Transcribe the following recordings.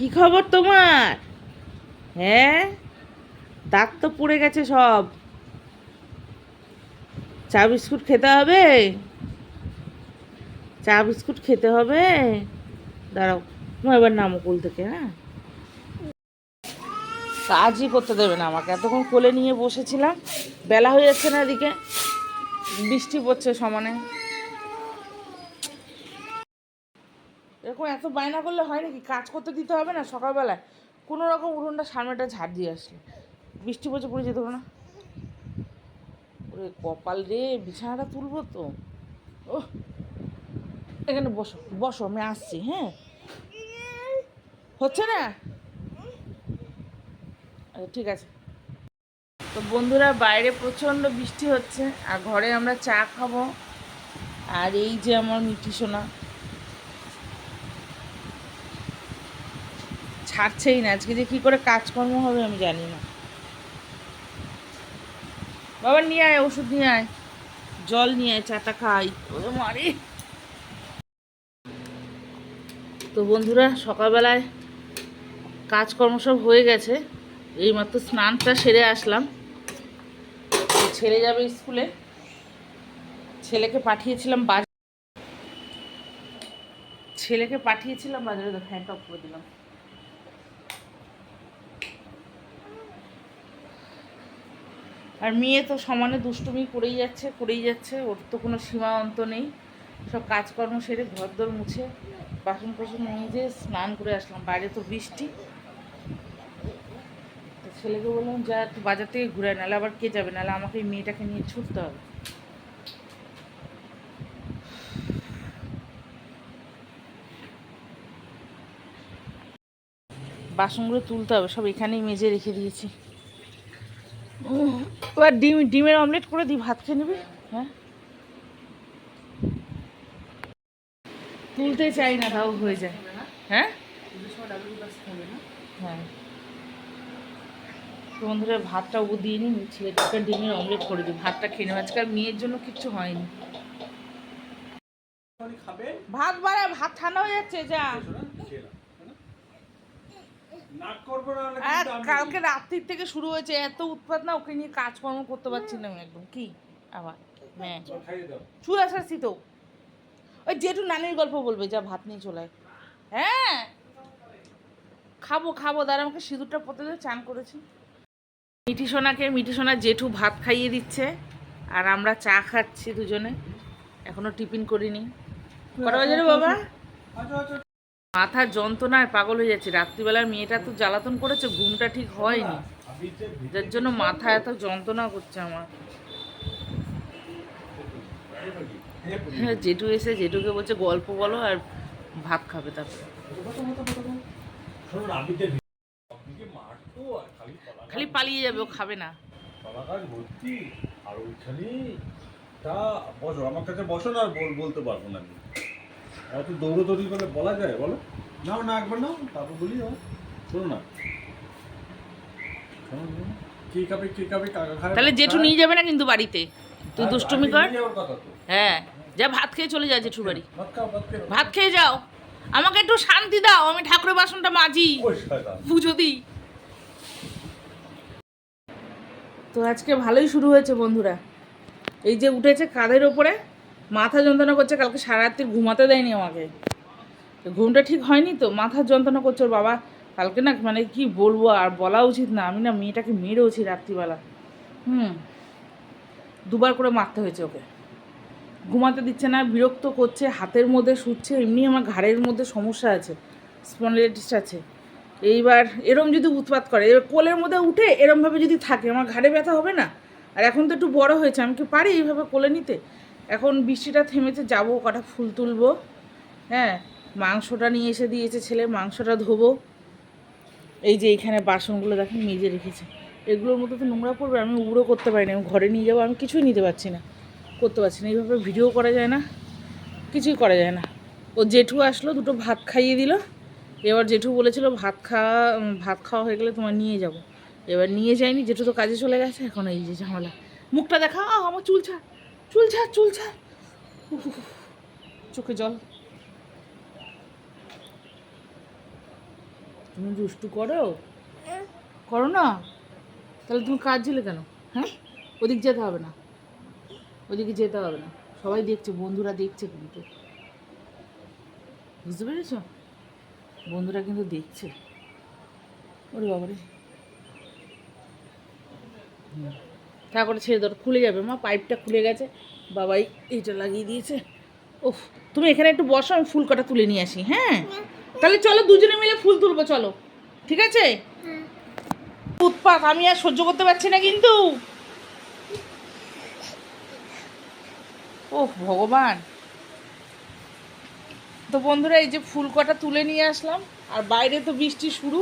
কি খবর তোমার? হ্যাঁ? দাঁত তো পুড়ে গেছে সব। চা বিস্কুট খেতে হবে? চা বিস্কুট খেতে হবে? দাঁড়াও এবার নামো কোল থেকে হ্যাঁ? কাজই করতে দেবে না আমাকে। এতক্ষণ কোলে নিয়ে বসেছিলাম, বেলা হয়ে যাচ্ছে না এদিকে। বৃষ্টি পড়ছে সমানে। এরকম এত বায়না করলে হয় নাকি? কাজ করতে দিতে হবে না সকালবেলায়। কোনো রকম উঠোনটা সামনেটা ঝাড় দিয়ে আসলে। বৃষ্টি পড়ছে, পড়ে যেতে না। ওরে কপাল রে, বিছানাটা তুলবো তো। ও এখানে বসো বসো, আমি আসছি হ্যাঁ? হচ্ছে না? আচ্ছা ঠিক আছে। তো বন্ধুরা, বাইরে প্রচণ্ড বৃষ্টি হচ্ছে, আর ঘরে আমরা চা খাব। আর এই যে আমার মিঠি সোনা। ছাড়ছেই না। আজকে যে কী করে কাজকর্ম হবে আমি জানি না। বাবা, নিয়ে আয়, ওষুধ নিয়ে আয়। জল নিয়ে আয়, চাটা খাই। মারে। তো বন্ধুরা, সকালবেলায় কাজকর্ম সব হয়ে গেছে। এইমাত্র স্নানটা সেরে আসলাম। ছেলে যাবে স্কুলে। ছেলেকে পাঠিয়েছিলাম বাজার ছেলেকে পাঠিয়েছিলাম বাজারে, তো ফ্যানটা অফ করে দিলাম। আর মেয়ে তো সমানে দুষ্টুমি করেই যাচ্ছে করেই যাচ্ছে, ওর তো কোনো সীমা অন্ত নেই। সব কাজকর্ম সেরে ঘর দর মুছে বাসন কোসন নিজে স্নান করে আসলাম। বাইরে তো বৃষ্টি। ছেলেকে বললাম, যা একটু বাজার থেকে ঘুরে নাহলে আবার কে যাবে? নাহলে আমাকে এই মেয়েটাকে নিয়ে ছুটতে হবে। বাসনগুলো তুলতে হবে, সব এখানেই মেজে রেখে দিয়েছি। এবার ডিম ডিমের অমলেট করে দিই ভাত খেয়ে নিবি হ্যাঁ? তুলতে চাই না তাও হয়ে যায়। হ্যাঁ? হ্যাঁ। বন্ধুরা ভাতটা ও দিয়ে নিই ছেলেটাকে ডিমের অমলেট করে দিই। ভাতটা খেয়ে নেব। আজকাল মেয়ের জন্য কিচ্ছু হয়নি। ভাত বাড়া ভাত ঠান্ডা হয়ে যাচ্ছে যা নাক করব না হলে আর কিন্তু আমি- কালকে রাত্রির থেকে শুরু হয়েছে এত উৎপাত না ওকে নিয়ে কাজকর্ম করতে পারছি না আমি একদম। কি? আবার হ্যাঁ চল আসাচ্ছি তো ওই জেঠু নানির গল্প বলবে যা ভাত নিয়ে চলে হ্যাঁ? খাব খাব দাঁড়া আমাকে সিঁদুরটা পতে চান করেছি। মিঠি সোনাকে মিঠি সোনা জেঠু ভাত খাইয়ে দিচ্ছে আর আমরা চা খাচ্ছি দুজনে। এখনও টিফিন করিনি। কটা বাজে রে বাবা? মাথার যন্ত্রণায় পাগল হয়ে যাচ্ছে। রাত্রিবেলার মেয়েটা তো জ্বালাতন করেছে, ঘুমটা ঠিক হয়নি। যার জন্য মাথা এত যন্ত্রণা করছে আমার। হ্যাঁ জেঠু এসে জেঠুকে বলছে, গল্প বলো আর ভাত খাবে তারপরে। খালি পালিয়ে যাবে, ও খাবে না। আর ওইখানে বসো, আমার কাছে বসো না বলতে পারব না আমি। এত দৌড়োদৌড়ি করলে বলা যায় বলো। নাও না একবার নাও তারপর বলি নাও শোনো না। কি কাকা তাহলে জেঠু নিয়ে যাবে না কিন্তু বাড়িতে? তুই দুষ্টুমি কর। হ্যাঁ যা ভাত খেয়ে চলে যা জেঠুর বাড়ি। ভাত খেয়ে যাও। আমাকে একটু শান্তি দাও আমি ঠাকুরের বাসনটা মাজি। পুজো দিই। তো আজকে ভালোই শুরু হয়েছে বন্ধুরা। এই যে উঠেছে কাঁধের ওপরে? মাথা যন্ত্রণা করছে, কালকে সারা রাত্রি ঘুমাতে দেয়নি আমাকে। ঘুমটা ঠিক হয়নি তো মাথার যন্ত্রণা করছে ওর বাবা। কালকে না মানে কি বলব আর বলা উচিত না, আমি না মেয়েটাকে মেরেওছি রাত্রিবেলা। হুম, দুবার করে মারতে হয়েছে ওকে। ঘুমাতে দিচ্ছে না, বিরক্ত করছে, হাতের মধ্যে শুচ্ছে, এমনি আমার ঘাড়ের মধ্যে সমস্যা আছে স্পন্ডিলাইটিস আছে। এইবার এরম যদি উৎপাত করে, এবার কোলের মধ্যে উঠে এরমভাবে যদি থাকে, আমার ঘাড়ে ব্যথা হবে না? আর এখন তো একটু বড় হয়েছে, আমি কি পারি এইভাবে কোলে নিতে? এখন বৃষ্টিটা থেমেছে, যাব, কটা ফুল তুলবো। হ্যাঁ মাংসটা নিয়ে এসে দিয়েছে ছেলে, মাংসটা ধোবো। এই যে এইখানে বাসনগুলো দেখেন মেজে রেখেছে। এগুলোর মধ্যে তো নোংরা পড়বে, আমি উড়ো করতে পারি না আমি ঘরে নিয়ে যাব, আমি কিছুই নিতে পারছি না, করতে পারছি না। এইভাবে ভিডিও করা যায় না, কিছুই করা যায় না। ও জেঠু আসলো, দুটো ভাত খাইয়ে দিল। এবার জেঠু বলেছিল, ভাত খাওয়া ভাত খাওয়া হয়ে গেলে তোমার নিয়ে যাব। এবার নিয়ে যায়নি, জেঠু তো কাজে চলে গেছে, এখন এই যে ঝামেলা। মুখটা দেখা আমার চুল ছাড় চুল ছাড় চুল ছাড়। চোখে জল। তুমি দুষ্টু করো? করো না? তাহলে তুমি কাজ ছিলে কেন? হ্যাঁ? ওদিক যেতে হবে না। ওদিকে যেতে হবে না। সবাই দেখছে, বন্ধুরা দেখছে কিন্তু। বুঝতে পেরেছ? বন্ধুরা কিন্তু দেখছে। ওরে বাবারে। হুম। তারপরে ছেড়ে ধর খুলে যাবে মা, পাইপটা খুলে গেছে। বাবাই এইটা লাগিয়ে দিয়েছে। ওহ তুমি এখানে একটু বসো, আমি ফুল কটা তুলে নিয়ে আসি হ্যাঁ? তাহলে চলো দুজনে মিলে ফুল তুলবো, চলো। ঠিক আছে? উৎপাত আমি আর সহ্য করতে পারছি না কিন্তু। ওহ ভগবান। তো বন্ধুরা, এই যে ফুল কটা তুলে নিয়ে আসলাম, আর বাইরে তো বৃষ্টি শুরু।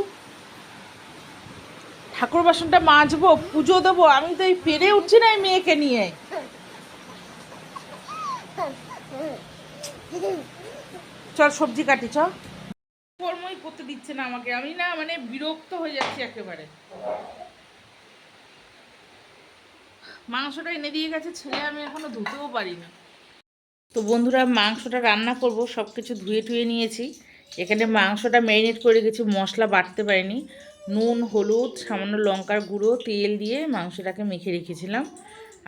ঠাকুর বাসনটা মাজবো, পুজো দেবো, আমি তো এই পেরে উঠছি না এই মেয়েকে নিয়ে। চল সবজি কাটি চল কর্মই করতে দিচ্ছে না আমাকে, আমি না মানে বিরক্ত হয়ে যাচ্ছি একেবারে। মাংসটা এনে দিয়ে গেছে, ছেলে আমি এখনও ধুতেও পারি না তো বন্ধুরা, মাংসটা রান্না করব সব কিছু ধুয়ে টুয়ে নিয়েছি। এখানে মাংসটা ম্যারিনেট করে রেখেছি মশলা বাটতে পারিনি। নুন, হলুদ, সামান্য লঙ্কার গুঁড়ো, তেল দিয়ে মাংসটাকে মেখে রেখেছিলাম।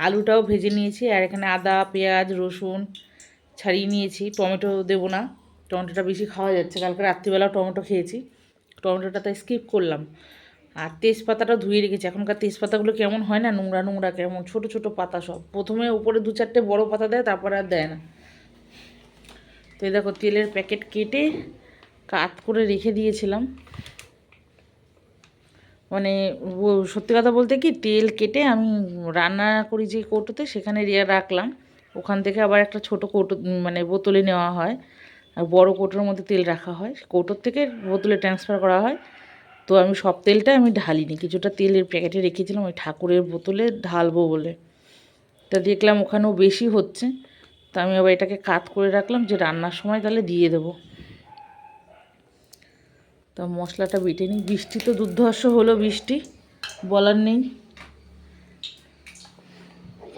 আলুটাও ভেজে নিয়েছি, আর এখানে আদা, পেঁয়াজ, রসুন ছাড়িয়ে নিয়েছি। টমেটো দেবো না, টমেটোটা বেশি খাওয়া যাচ্ছে। কালকে রাত্রিবেলাও টমেটো খেয়েছি, টমেটোটা তাই স্কিপ করলাম। আর তেজপাতাটা ধুয়ে রেখেছি। এখনকার তেজপাতাগুলো কেমন হয় না, নোংরা নোংরা কেমন, ছোট ছোট পাতা সব। প্রথমে উপরে দু চারটে বড় পাতা দেয়, তারপর আর দেয় না। তো দেখো, তেলের প্যাকেট কেটে কাত করে রেখে দিয়েছিলাম। মানে সত্যি কথা বলতে কি তেল কেটে আমি রান্না করি যে কৌটোতে সেখানে রিয়া রাখলাম। ওখান থেকে আবার একটা ছোট কৌটো মানে বোতলে নেওয়া হয়। আর বড় কৌটোর মধ্যে তেল রাখা হয়। কৌটোর থেকে বোতলে ট্রান্সফার করা হয়। তো আমি সব তেলটা আমি ঢালিনি। কিছুটা তেলের প্যাকেটে রেখেছিলাম ওই ঠাকুরের বোতলে ঢালবো বলে। তা দেখলাম ওখানেও বেশি হচ্ছে। তা আমি আবার এটাকে কাত করে রাখলাম যে রান্নার সময় তাহলে দিয়ে দেবো। তা মশলাটা বেটে নিই। বৃষ্টি তো দুর্ধর্ষ হলো বৃষ্টি, বলার নেই।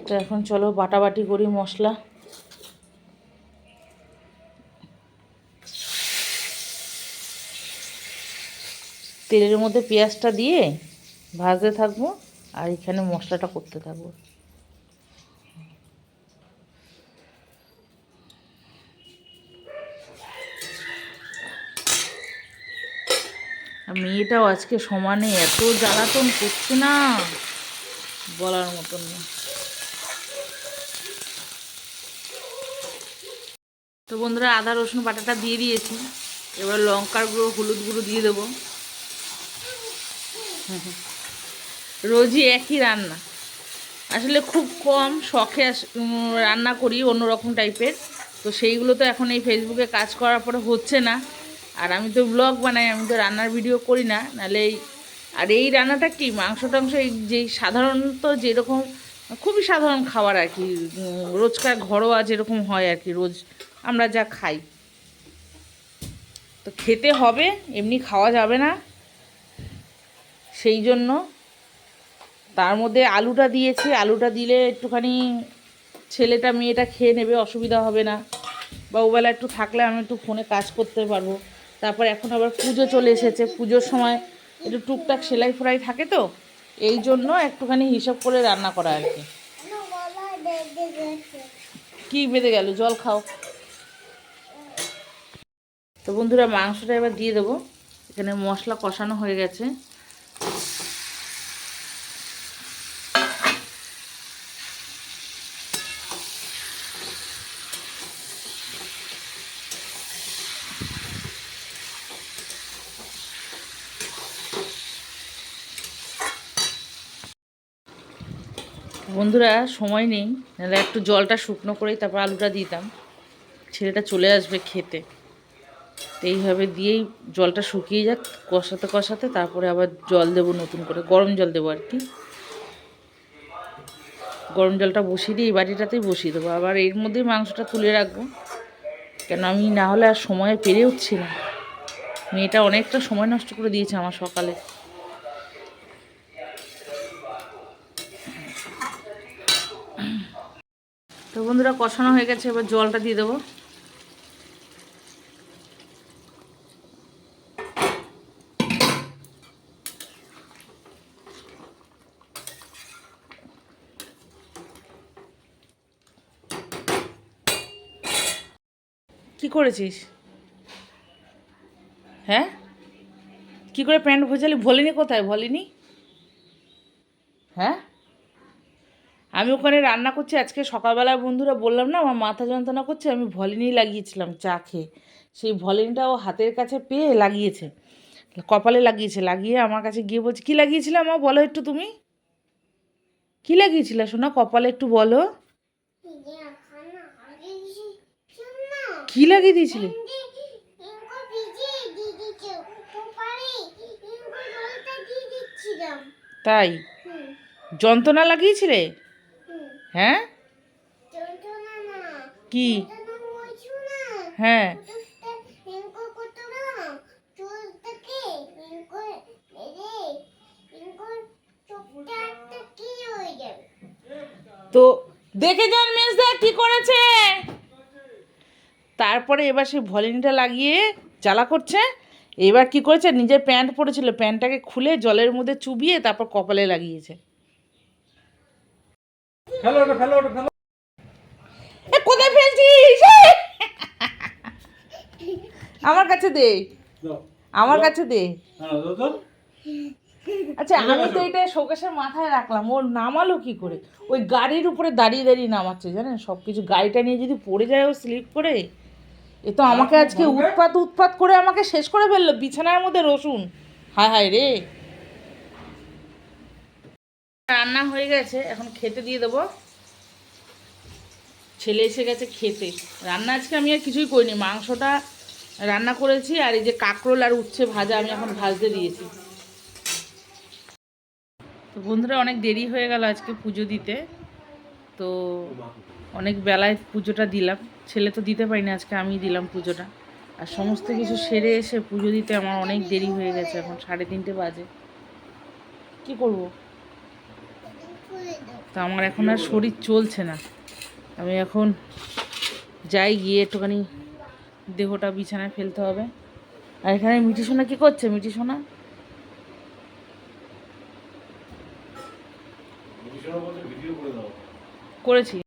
তো এখন চলো বাটাবাটি করি মশলা। তেলের মধ্যে পেঁয়াজটা দিয়ে ভাজতে থাকব আর এখানে মশলাটা করতে থাকব আর মেয়েটাও আজকে সমানে এত জ্বালাতন করছে না, বলার মতন না। তো বন্ধুরা, আদা, রসুন, বাটাটা দিয়ে দিয়েছি। এবার লঙ্কার গুঁড়ো, হলুদ গুঁড়ো দিয়ে দেবো। রোজই একই রান্না। আসলে খুব কম শখে রান্না করি অন্যরকম টাইপের তো সেইগুলো তো এখন এই ফেসবুকে কাজ করার পরে হচ্ছে না। আর আমি তো ব্লগ বানাই, আমি তো রান্নার ভিডিও করি না, নাহলে এই আর এই রান্নাটা কি, মাংস টাংস এই যেই সাধারণত যেরকম, খুবই সাধারণ খাবার আর কি রোজকার ঘরোয়া যেরকম হয় আর কি, রোজ আমরা যা খাই। তো খেতে হবে, এমনি খাওয়া যাবে না। সেই জন্য তার মধ্যে আলুটা দিয়েছি, আলুটা দিলে একটুখানি ছেলেটা, মেয়েটা খেয়ে নেবে, অসুবিধা হবে না। বা ওবেলা একটু থাকলে আমি একটু ফোনে কাজ করতে পারব। তারপর এখন আবার পুজো চলে এসেছে। পুজোর সময় একটু টুকটাক সেলাই ফোলাই থাকে তো, এই জন্য একটুখানি হিসাব করে রান্না করা আর কি। কী বেঁধে গেল? জল খাও। তো বন্ধুরা, মাংসটা এবার দিয়ে দেবো। এখানে মশলা কষানো হয়ে গেছে। বন্ধুরা, সময় নেই, নাহলে একটু জলটা শুকনো করেই তারপর আলুটা দিতাম। ছেলেটা চলে আসবে খেতে। তো এইভাবে দিয়েই জলটা শুকিয়ে যাক, কষাতে কষাতে তারপরে আবার জল দেবো নতুন করে, গরম জল দেবো আর কি। গরম জলটা বসিয়ে দিয়ে এই বাটিটাতেই বসিয়ে দেবো। আবার এর মধ্যেই মাংসটা তুলে রাখব। কেন আমি না হলে আর সময় পেরে উঠছি না। মেয়েটা অনেকটা সময় নষ্ট করে দিয়েছে আমার সকালে। তো বন্ধুরা কষানো হয়ে গেছে, এবার জলটা দিয়ে দেবো। কি করেছিস? হ্যাঁ? কি করে প্যান্ট ভোজালি? ভোলিনি কোথায়? বলিনি? হ্যাঁ? আমি ওখানে রান্না করছি, আজকে সকালবেলায় বন্ধুরা বললাম না, আমার মাথা যন্ত্রণা করছে, আমি ভলিনি লাগিয়েছিলাম চা খেয়ে। সেই ভলিনিটা ও হাতের কাছে পেয়ে লাগিয়েছে, কপালে লাগিয়েছে, লাগিয়ে আমার কাছে গিয়ে বলছে, কী লাগিয়েছিলে আমার বলো একটু তুমি? কী লাগিয়েছিলে শোনা কপালে একটু বলো? কী লাগিয়ে দিয়েছিলে? তাই? যন্ত্রণা লাগিয়েছিলে? হ্যাঁ? কি? হ্যাঁ। তো দেখে যান মেজদা কি করেছে। তারপরে এবার সে ভলিনিটা লাগিয়ে জ্বালা করছে। এবার কি করেছে? নিজের প্যান্ট পরেছিল। প্যান্টটাকে খুলে জলের মধ্যে চুবিয়ে তারপর কপালে লাগিয়েছে। ফেলো ওটা ফেলো ওটা ফেলো। এ কোথায় ফেলছিস? আমার কাছে দে। আমার কাছে দে। আচ্ছা আমি তো এটা শোকেশের মাথায় রাখলাম। ওর নামালো কি করে? ওই গাড়ির উপরে দাঁড়িয়ে দাঁড়িয়ে নামাচ্ছে জানেন? সব কিছু গাড়িটা নিয়ে যদি পড়ে যায় ও স্লিপ করে এ তো আমাকে আজকে উৎপাত উৎপাত করে আমাকে শেষ করে ফেলল বিছানার মধ্যে রসুন। হায় হায় রে। রান্না হয়ে গেছে, এখন খেতে দিয়ে দেবো। ছেলে এসে গেছে খেতে। রান্না আজকে আমি আর কিছুই করিনি, মাংসটা রান্না করেছি আর এই যে কাঁকরোল আর উচ্ছে ভাজা আমি এখন ভাজতে দিয়েছি। তো বন্ধুরা, অনেক দেরি হয়ে গেল আজকে পুজো দিতে। তো অনেক বেলায় পুজোটা দিলাম। ছেলে তো দিতে পারিনি, আজকে আমি দিলাম পুজোটা। আর সমস্ত কিছু সেরে এসে পুজো দিতে আমার অনেক দেরি হয়ে গেছে, এখন সাড়ে তিনটে বাজে। কি করব? তো আমার এখন আর শরীর চলছে না। আমি এখন যাই গিয়ে একটুখানি দেহটা বিছানায় ফেলতে হবে। আর এখানে মিটি সোনা কী করছে? মিটি সোনা করেছি।